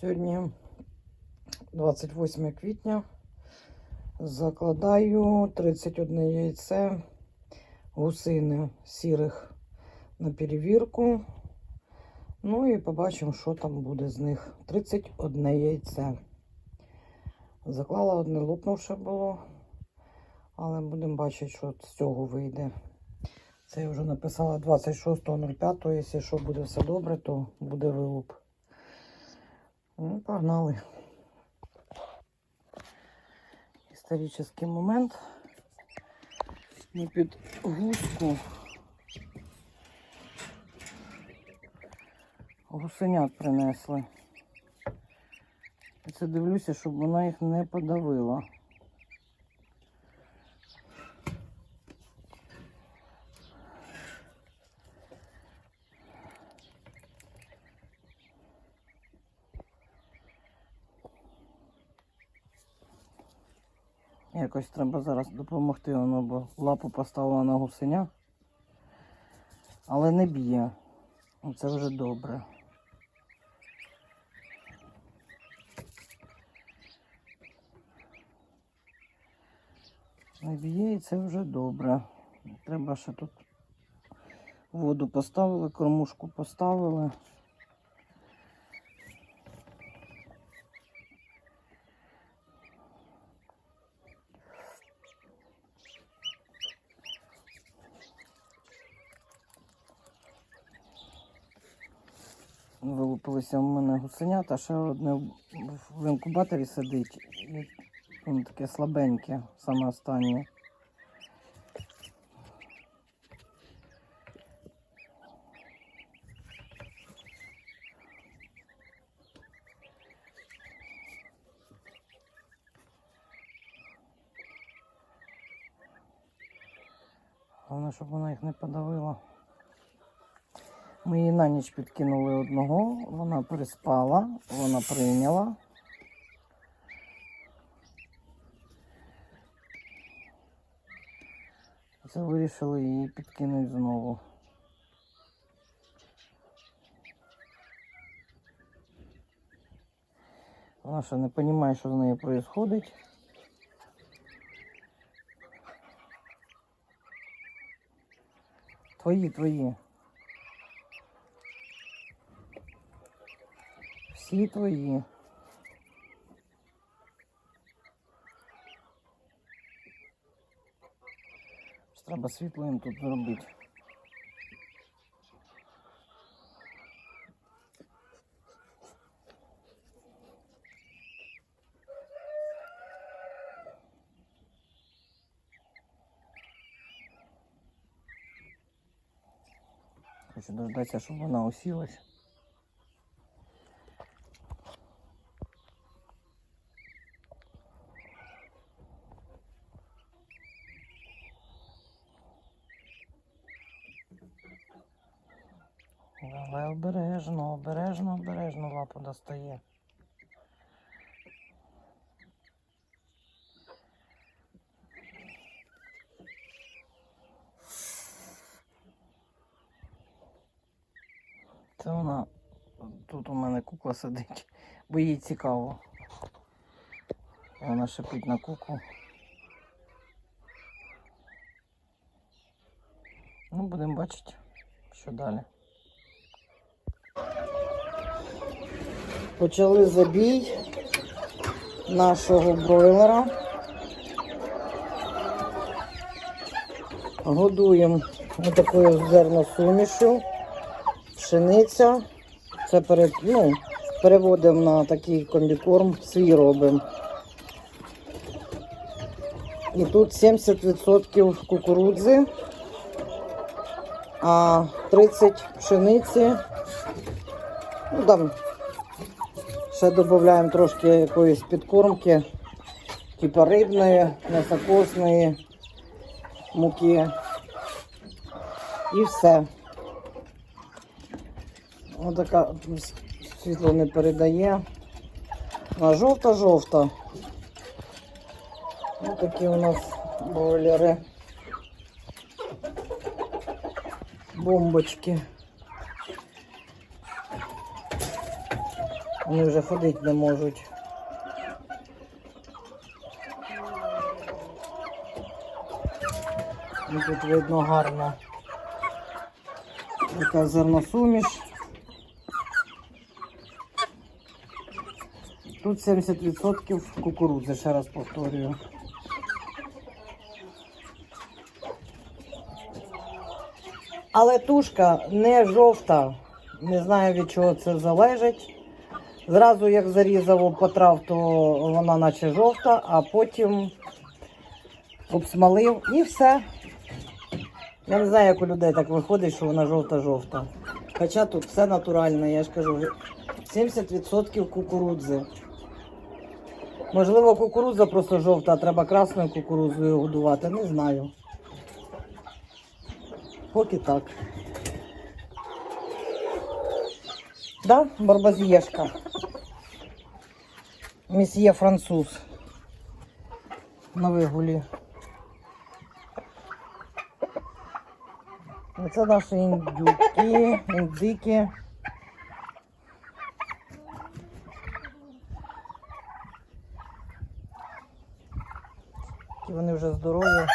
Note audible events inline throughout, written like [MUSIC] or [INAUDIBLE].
Сьогодні 28 квітня. Закладаю 31 яйце гусини сірих на перевірку. Ну і побачимо, що там буде з них. 31 яйце. Заклала одне лопнувше було, але будемо бачити, що з цього вийде. Це я вже написала 26.05. Якщо що буде все добре, то буде вилуп. Ну, погнали. Історичний момент. Ми під гуску гусенят принесли. Це дивлюся, щоб вона їх не подавила. Якось треба зараз допомогти, воно бо лапу поставила на гусеня. Але не б'є. Це вже добре. Не б'є і це вже добре. Треба ще тут воду поставили, кормушку поставили. Вилупилися в мене гусенята, ще одне в- інкубаторі сидить. Воно таке слабеньке, саме останнє. Головне, щоб вона їх не подавила. Ми її на ніч підкинули одного, вона переспала, вона прийняла. Це вирішили її підкинути знову. Вона ще не розуміє, що з нею відбувається. Твої, твої. Всі твої. Треба світло їм тут зробити. Хочу дождатися, щоб вона усілась. Лапу. Це вона тут у мене кукла сидить, бо їй цікаво. Вона шипить на куклу. Ну, будемо бачити, що далі. Почали забій нашого бройлера. Годуємо такою зерносумішю, пшениця. Це перед, ну, переводимо на такий комбікорм, свій робимо. І тут 70% кукурудзи, а 30 пшениці. Ну, там ще додаємо трошки якоїсь підкормки, типу рибної, м'ясокосної муки. І все. Ось така світло не передає. А жовта-жовта. Ось такі у нас бойлери. Бомбочки. Вони вже ходити не можуть. Ну, Тут видно гарно. Така зерносуміш. Тут 70% кукурудзи, ще раз повторюю. Але тушка не жовта. Не знаю від чого це залежить. Зразу як зарізав потрав, то вона наче жовта, а потім обсмалив і все. Я не знаю, як у людей так виходить, що вона жовта-жовта. Хоча тут все натуральне, я ж кажу, 70% кукурудзи. Можливо, кукурудза просто жовта, а треба красною кукурудзою годувати, не знаю. Поки так. Да, барбазєшка. Месьє француз. На вигулі. Це наші індюки, індики. Які вони вже здорові.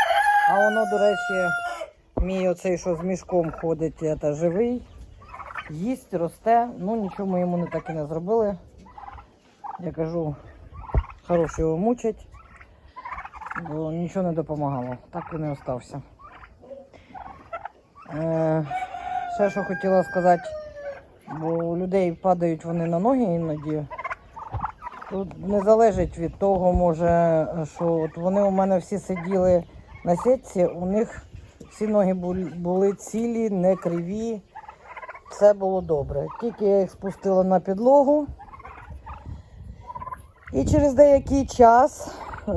А воно, до речі, мій оцей, що з мішком ходить, це живий. Їсть, росте. Ну нічого ми йому не так і не зробили. Я кажу, хорош його мучать, бо нічого не допомагало. Так і не остався. Е, ще що хотіла сказати, бо у людей падають вони на ноги іноді. Тут не залежить від того, може, що от вони у мене всі сиділи на сітці, у них всі ноги були цілі, не криві. Все було добре. Тільки я їх спустила на підлогу. І через деякий час е,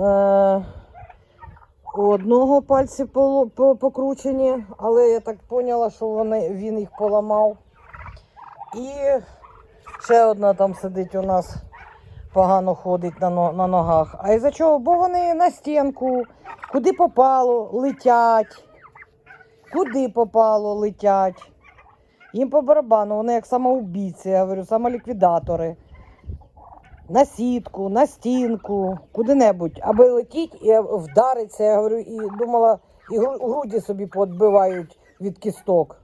у одного пальці покручені, але я так поняла, що вони, він їх поламав. І ще одна там сидить у нас погано ходить на, на ногах. А із-за чого? Бо вони на стінку, куди попало, летять. Куди попало, летять. Їм по барабану, вони як самоубійці, я говорю, самоліквідатори. На сітку, на стінку, куди-небудь, аби летіть і вдариться, я говорю, і думала, і груді собі подбивають від кісток.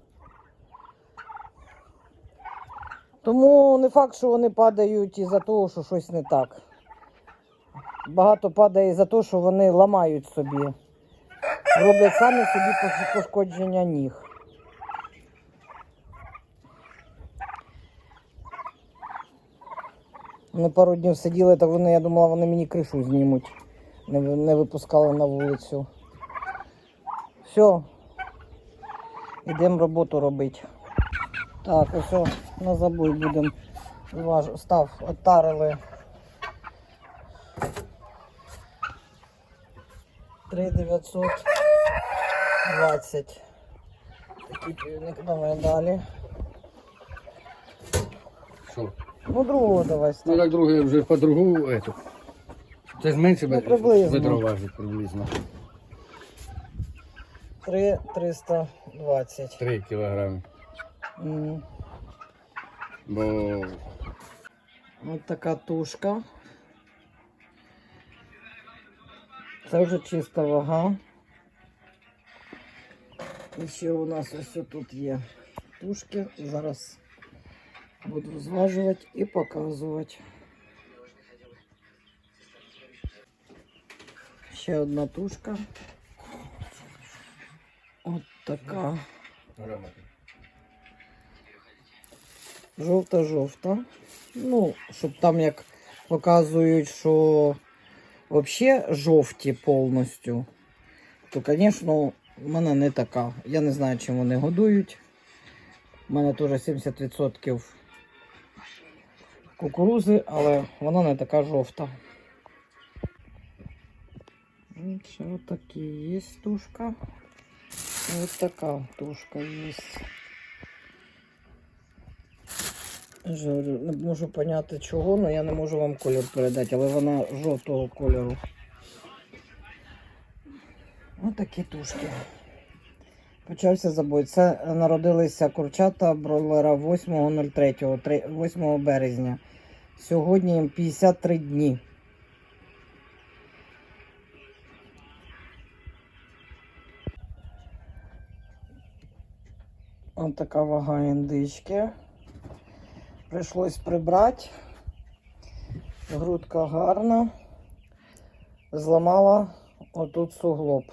Тому не факт, що вони падають із-за того, що щось не так. Багато падає із-за того, що вони ламають собі. Роблять самі собі пошкодження ніг. Вони пару днів сиділи, так вони, я думала, вони мені кришу знімуть. Не, не випускали на вулицю. Все. Йдемо роботу робити. Так, ось на забой будемо. Став, оттарили. Три дев'ятсот двадцять. Такий півник, давай далі. Що? Ну, другого давай Ну так друге вже по другу эту. Це ж менше Ну, приблизно. ведро важить приблизно. Три триста двадцять. 3 кілограми. М. Бо Ось така тушка. Це вже чиста вага. І ще у нас ось тут є тушки. Зараз буду зважувати і показувати. Ще одна тушка. От така. Жовта-жовта. Ну, щоб там як показують, що взагалі жовті повністю, то, звісно, в мене не така. Я не знаю, чим вони годують. У мене теж 70% кукурузи, але вона не така жовта. Ще отакі є тушка. Ось така тушка є. Не можу поняти чого, але я не можу вам колір передати, але вона жовтого кольору. Ось такі тушки. Почався забой. Це народилися курчата бройлера 8.03, 8 березня. Сьогодні їм 53 дні. Ось така вага індички. Прийшлось прибрати. Грудка гарна. Зламала отут суглоб.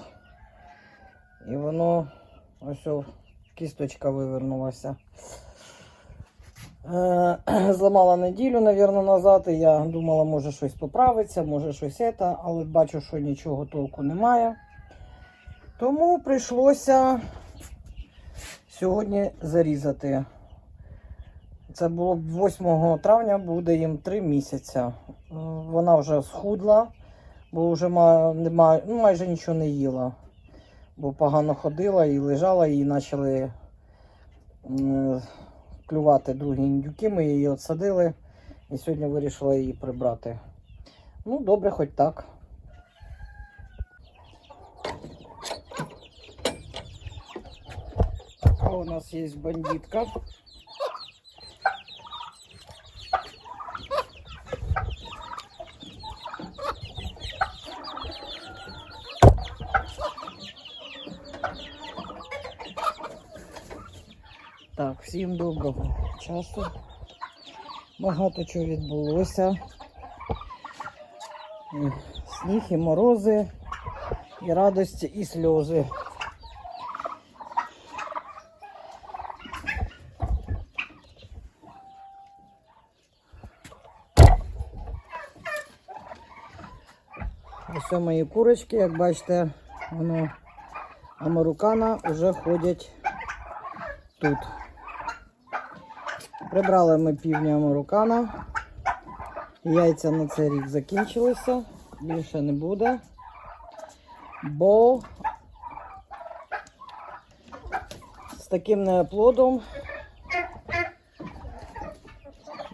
І воно ось кісточка вивернулася. Е, [CLEARS THROAT] Зламала неділю, мабуть, назад. І я думала, може щось поправиться, може щось це, але бачу, що нічого толку немає. Тому прийшлося сьогодні зарізати. Це було 8 травня, буде їм 3 місяці. Вона вже схудла, бо вже ма- нема, ну, майже нічого не їла. Бо погано ходила і лежала, і почали клювати другі індюки. Ми її відсадили і сьогодні вирішила її прибрати. Ну, добре, хоч так. У нас є бандитка. Так, всім доброго часу. Багато чого відбулося. Сніг, і морози, і радості, і сльози. Ось мої курочки, як бачите, воно амарукана вже ходять тут. Прибрали ми півня амарукана. Яйця на цей рік закінчилися. Більше не буде. Бо з таким неоплодом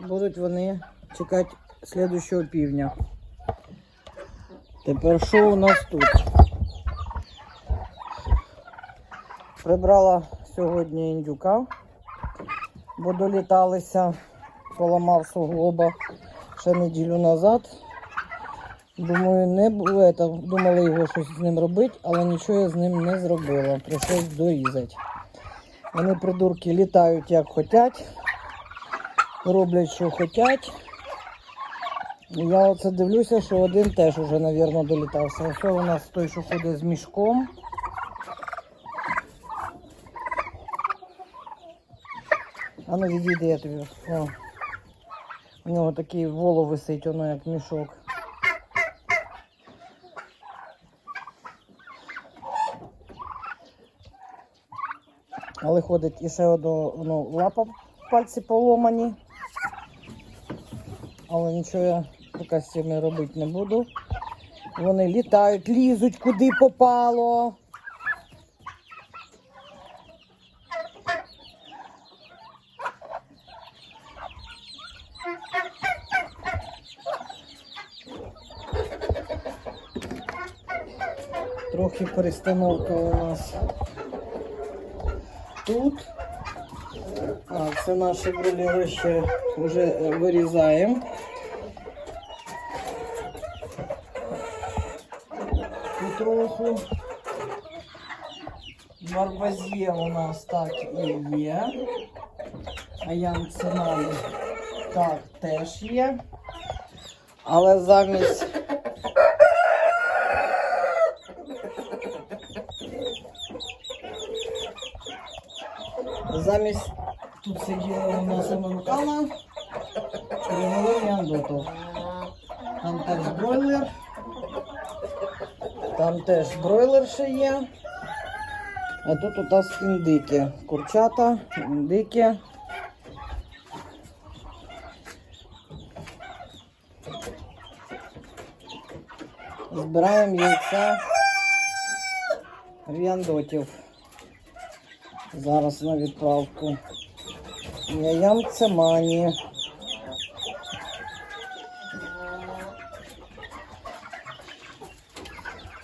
будуть вони чекати слідущого півня. Тепер що у нас тут? Прибрала сьогодні індюка, бо доліталися, поламав суглоба ще неділю назад. Думаю, не було, думали його щось з ним робити, але нічого я з ним не зробила. Прийшлось дорізати. Вони придурки літають як хочуть, роблять, що хочуть. Я оце дивлюся, що один теж уже, мабуть, долітався. Ось у нас той, що ходить з мішком. А ну відійди, я тобі. О. У нього такий воло висить, воно як мішок. Але ходить і ще одно ну, лапа пальці поломані. Але нічого я поки з цими робити не буду. Вони літають, лізуть куди попало. Трохи перестановка у нас тут. А, це наші бролери ще вже е, вирізаємо. Потроху. Барбазє у нас так і є. А янциналі так теж є. Але замість Замість тут сиділа у нас американа, перевели в. Там теж бройлер. Там теж бройлер ще є. А тут у нас індики. Курчата, індики. Збираємо яйця в. Зараз на відправку. Яям це мані.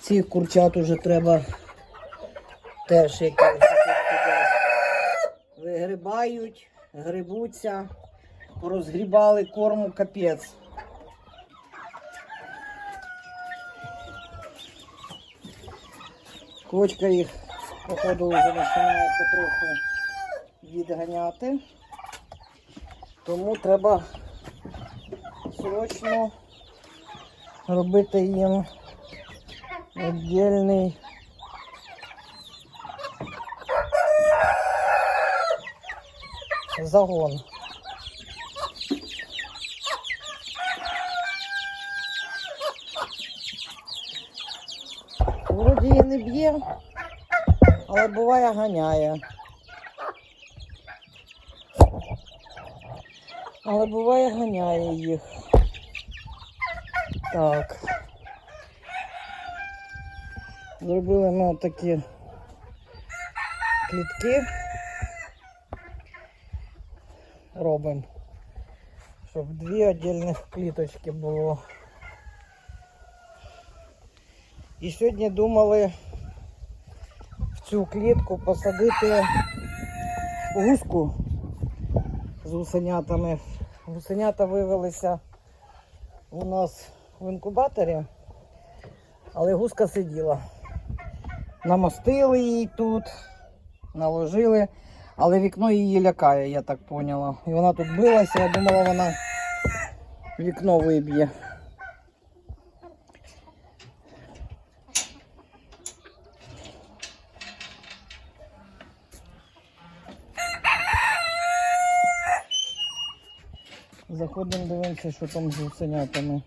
Ці курчат уже треба теж якось вигрибають, грибуться. Порозгрібали корму капець. Кочка їх, походу, вже починає потроху відганяти. Тому треба срочно робити їм віддільний загон. Вроді не б'є, але буває ганяє. Але буває ганяє їх. Так. Зробили ми такі клітки. Робимо. Щоб дві віддільних кліточки було. І сьогодні думали цю клітку посадити гуску з гусенятами. Гусенята вивелися у нас в інкубаторі, але гуска сиділа. Намостили її тут, наложили, але вікно її лякає, я так поняла. І вона тут билася, я думала, вона вікно виб'є. Заходимо, дивимося, що там з гусенятами.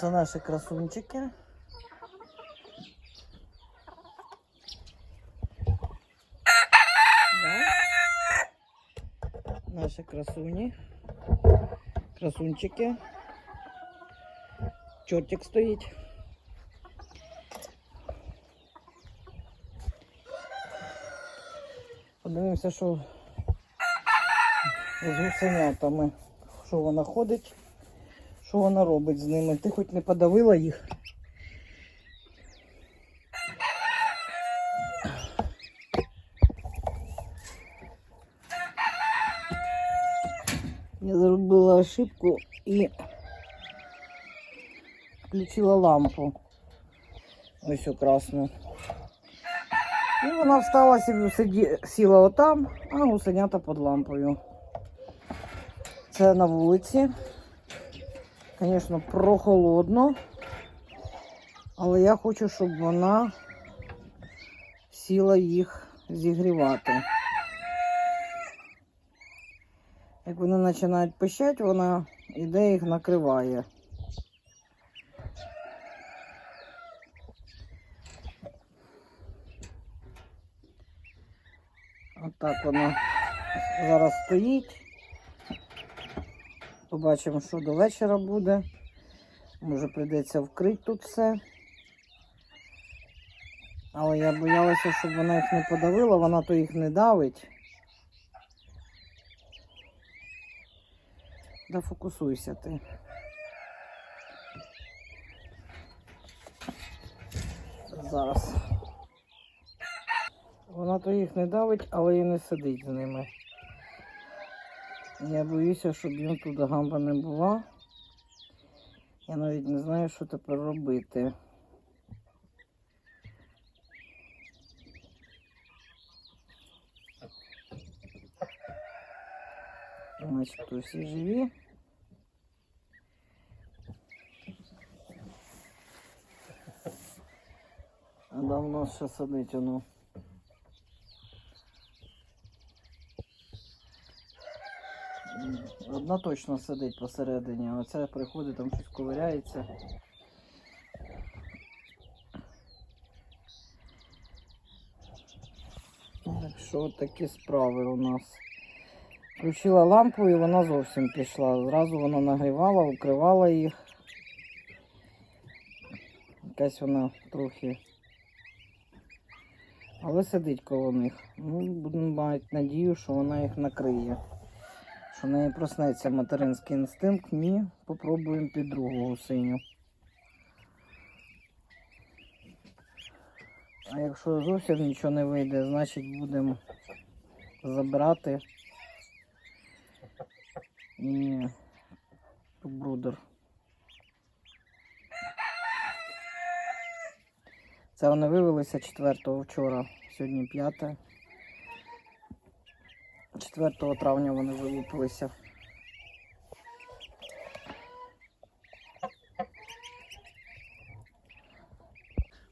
Це наші красунчики. Да? Наші красуні. Красунчики. Чортик стоїть. Подивимося, що з гусенятами. Що вона ходить, що вона робить з ними. Ти хоч не подавила їх. Я зробила ошибку і включила лампу. Ось красну. І вона встала собі, сіла отам, а гусенята під лампою. Це на вулиці. Звісно, прохолодно. Але я хочу, щоб вона сіла їх зігрівати. Як вони починають пищати, вона іде їх накриває. Отак вона зараз стоїть. Побачимо, що до вечора буде. Може прийдеться вкрити тут все. Але я боялася, щоб вона їх не подавила, вона то їх не давить. Да фокусуйся ти. Зараз. Вона то їх не давить, але і не сидить з ними. Я боюся, щоб їм тут гамба не була. Я навіть не знаю, що тепер робити. Начебто всі живі. А давно ще сидить воно. Одна точно сидить посередині, а оця приходить, там щось ковиряється. Так що такі справи у нас. Включила лампу і вона зовсім пішла. Зразу вона нагрівала, укривала їх. Якась вона трохи. Але сидить коло них. Ну, будемо мати надію, що вона їх накриє. Що в неї проснеться материнський інстинкт, мі попробуємо під другу гусиню. А якщо зовсім нічого не вийде, значить будемо забирати і брудер. Це вони вивелися 4 вчора, сьогодні 5. 4 травня вони вилупилися.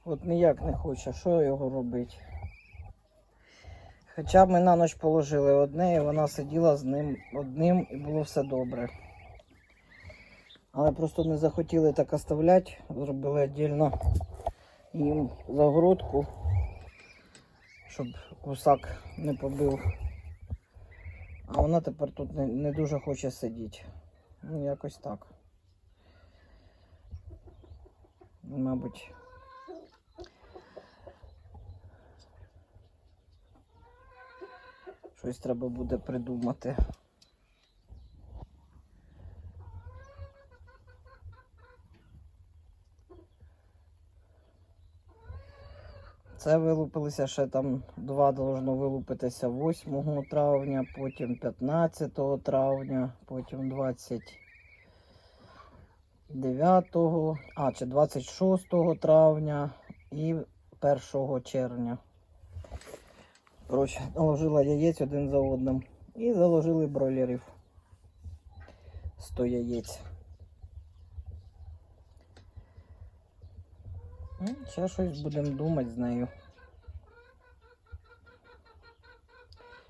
От ніяк не хоче, що його робити. Хоча ми на ніч положили одне, і вона сиділа з ним одним і було все добре. Але просто не захотіли так оставляти, зробили віддільно їм загородку, щоб кусак не побив. А вона тепер тут не, не дуже хоче сидіти. Ну, якось так. Мабуть. Щось треба буде придумати. Це вилупилися ще там два должно вилупитися 8 травня, потім 15 травня, потім 29, а чи 26 травня і 1 червня. Коротше, наложила яєць один за одним. І заложили бройлерів. 100 яєць. Зараз щось будемо думати з нею.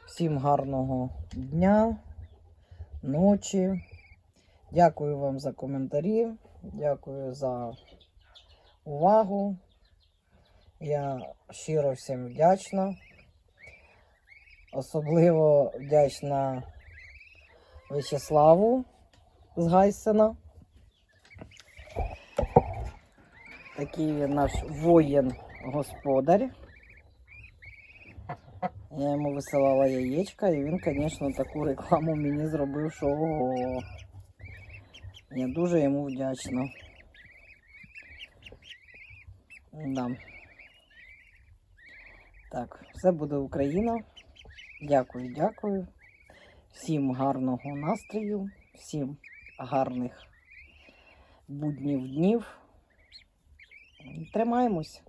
Всім гарного дня, ночі. Дякую вам за коментарі. Дякую за увагу. Я щиро всім вдячна. Особливо вдячна В'ячеславу з Гайсена. Такий наш воїн-господар. Я йому висилала яєчка, і він, звісно, таку рекламу мені зробив, що ого. Я дуже йому вдячна. Да. Так, все буде Україна. Дякую, дякую. Всім гарного настрою, всім гарних буднів днів. Тримаємось.